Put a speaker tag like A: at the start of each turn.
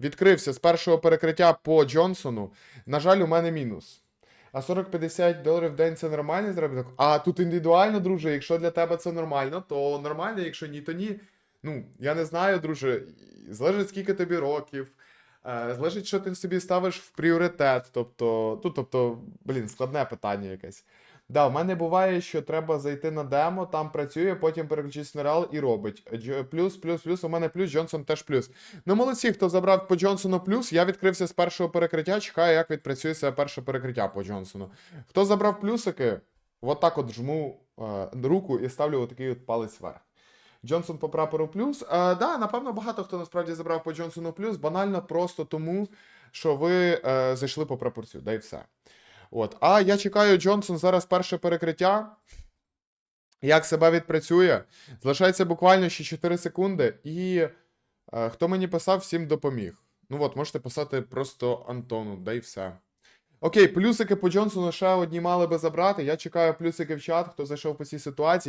A: Відкрився з першого перекриття по Джонсону. На жаль, у мене мінус. А 40-50 доларів в день це нормальний заробіток? А тут індивідуально, друже, якщо для тебе це нормально, то нормально, якщо ні, то ні. Ну, я не знаю, друже. Залежить, скільки тобі років. Е, залежить, що ти собі ставиш в пріоритет. Тобто, ну, тобто, блін, складне питання якесь. Да, в мене буває, що треба зайти на демо, там працює, потім переключитись на реал і робить. Плюс, плюс, плюс, у мене плюс, Джонсон теж плюс. Ну, молодці, хто забрав по Джонсону плюс, я відкрився з першого перекриття, чекаю, як відпрацює себе перше перекриття по Джонсону. Хто забрав плюсики, от так от жму е, руку і ставлю отакий от палець вверх. Джонсон по прапору плюс. Е, да, напевно, багато хто насправді забрав по Джонсону плюс, банально просто тому, що ви е, зайшли по прапорцю, да і все. От. А я чекаю Джонсон зараз перше перекриття. Як себе відпрацює? Залишається буквально ще 4 секунди. І е, хто мені писав, всім допоміг. Ну от, можете писати просто Антону, да і все. Окей, плюсики по Джонсону ще одні мали би забрати. Я чекаю плюсики в чат, хто зайшов по цій ситуації.